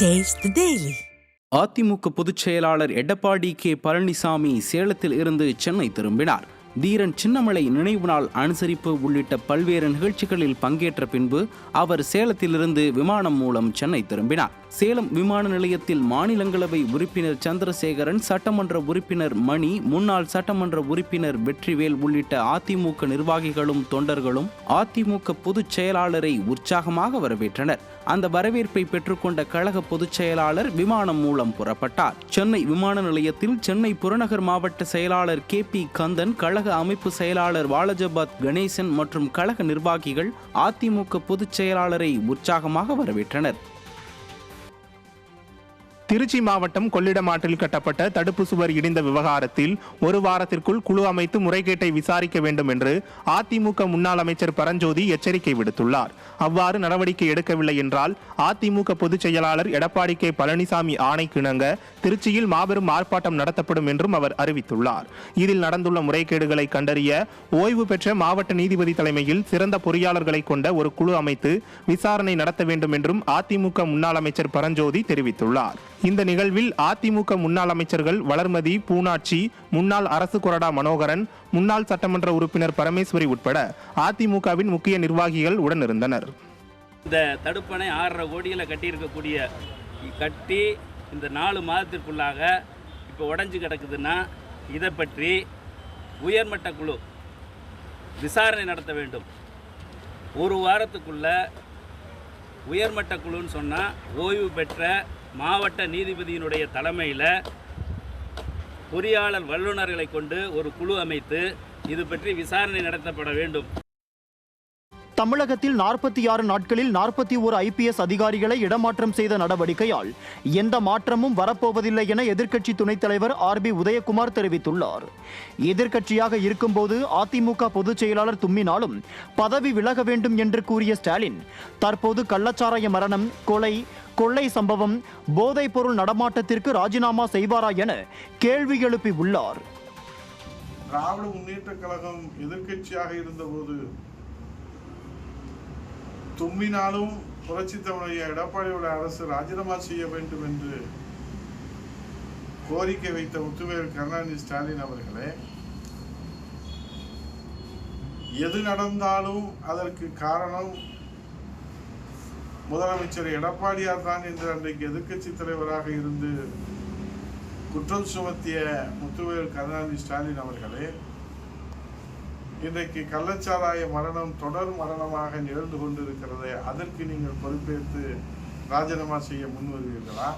Taste daily AIADMK பொதுச் செயலாளர் Edappadi K Palaniswami சேலத்தில் இருந்து சென்னை திரும்பினார். தீரன் சின்னமலை நினைவு நாள் அனுசரிப்பு உள்ளிட்ட பல்வேறு நிகழ்ச்சிகளில் பங்கேற்ற பின்பு அவர் சேலத்திலிருந்து விமானம் மூலம் சென்னை திரும்பினார். சேலம் விமான நிலையத்தில் மாநிலங்களவை உறுப்பினர் சந்திரசேகரன் சட்டமன்ற உறுப்பினர் மணி முன்னாள் சட்டமன்ற உறுப்பினர் வெற்றிவேல் உள்ளிட்ட அதிமுக நிர்வாகிகளும் தொண்டர்களும் அதிமுக பொதுச் செயலாளரை உற்சாகமாக வரவேற்றனர். அந்த வரவேற்பை பெற்றுக்கொண்ட கழக பொதுச் செயலாளர் விமானம் மூலம் புறப்பட்டார். சென்னை விமான நிலையத்தில் சென்னை புறநகர் மாவட்ட செயலாளர் கே பி கந்தன் கழக அமைப்பு செயலாளர் வாலஜபாத் கணேசன் மற்றும் கழக நிர்வாகிகள் அதிமுக பொதுச் செயலாளரை உற்சாகமாக வரவேற்றனர். திருச்சி மாவட்டம் கொள்ளிடம் ஆற்றில் கட்டப்பட்ட தடுப்பு சுவர் இடிந்த விவகாரத்தில் ஒரு வாரத்திற்குள் குழு அமைத்து முறைகேட்டை விசாரிக்க வேண்டும் என்று அதிமுக முன்னாள் அமைச்சர் பரஞ்சோதி எச்சரிக்கை விடுத்துள்ளார். அவ்வாறு நடவடிக்கை எடுக்கவில்லை என்றால் அதிமுக பொதுச் செயலாளர் எடப்பாடி கே பழனிசாமி ஆணைக்கிணங்க திருச்சியில் மாபெரும் ஆர்ப்பாட்டம் நடத்தப்படும் என்றும் அவர் அறிவித்துள்ளார். இதில் நடந்துள்ள முறைகேடுகளை கண்டறிய ஓய்வு பெற்ற மாவட்ட நீதிபதி தலைமையில் சிறந்த பொறியாளர்களை கொண்ட ஒரு குழு அமைத்து விசாரணை நடத்த வேண்டும் என்றும் அதிமுக முன்னாள் அமைச்சர் பரஞ்சோதி தெரிவித்துள்ளார். இந்த நிகழ்வில் அதிமுக முன்னாள் அமைச்சர்கள் வளர்மதி பூனாட்சி முன்னாள் அரசு கொறடா மனோகரன் முன்னாள் சட்டமன்ற உறுப்பினர் பரமேஸ்வரி உட்பட அதிமுகவின் முக்கிய நிர்வாகிகள் உடனிருந்தனர். இந்த தடுப்பணை ஆறரை கோடியில் கட்டியிருக்கக்கூடிய கட்டி இந்த நாலு மாதத்திற்குள்ளாக இப்போ உடஞ்சி கிடக்குதுன்னா இதை பற்றி உயர்மட்ட குழு விசாரணை நடத்த வேண்டும். ஒரு வாரத்துக்குள்ள உயர்மட்ட குழுன்னு சொன்னால் ஓய்வு பெற்ற மாவட்ட நீதிபதியினுடைய தலைமையில் பொறியாளர் வல்லுநர்களை கொண்டு ஒரு குழு அமைத்து இது பற்றி விசாரணை நடத்தப்பட வேண்டும். தமிழகத்தில் நாற்பத்தி ஆறு நாட்களில் நாற்பத்தி ஒரு ஐபிஎஸ் அதிகாரிகளை இடமாற்றம் செய்த நடவடிக்கையால் எந்த மாற்றமும் வரப்போவதில்லை என எதிர்க்கட்சி துணைத் தலைவர் ஆர் பி உதயகுமார் தெரிவித்துள்ளார். எதிர்க்கட்சியாக இருக்கும்போது அதிமுக பொதுச் செயலாளர் தும்மினாலும் பதவி விலக வேண்டும் என்று கூறிய ஸ்டாலின் தற்போது கள்ளச்சாராய மரணம் கொலை கொள்ளை சம்பவம் போதைப் பொருள் நடமாட்டத்திற்கு ராஜினாமா செய்வாரா என கேள்வி எழுப்பி உள்ளார். திராவிட முன்னேற்ற கழகம் எதிர்க்கட்சியாக இருந்தபோது தும்மினாலும் புரட்சி தமிழைய எடப்பாடியோட அரசு ராஜினாமா செய்ய வேண்டும் என்று கோரிக்கை வைத்த முத்துவேல் கருணாநிதி ஸ்டாலின் அவர்களே எது நடந்தாலும் அதற்கு காரணம் முதலமைச்சர் எடப்பாடியார் தான் என்று அன்றைக்கு எதிர்க்கட்சி தலைவராக இருந்து குற்றம் சுமத்திய முத்துவேல் கருணாநிதி ஸ்டாலின் அவர்களே இன்றைக்கு கள்ளச்சாராய மரணம் தொடர் மரணமாக நிகழ்ந்து கொண்டிருக்கிறது அதற்கு நீங்கள் பொறுப்பேற்று ராஜினாமா செய்ய முன்வருவீர்களா?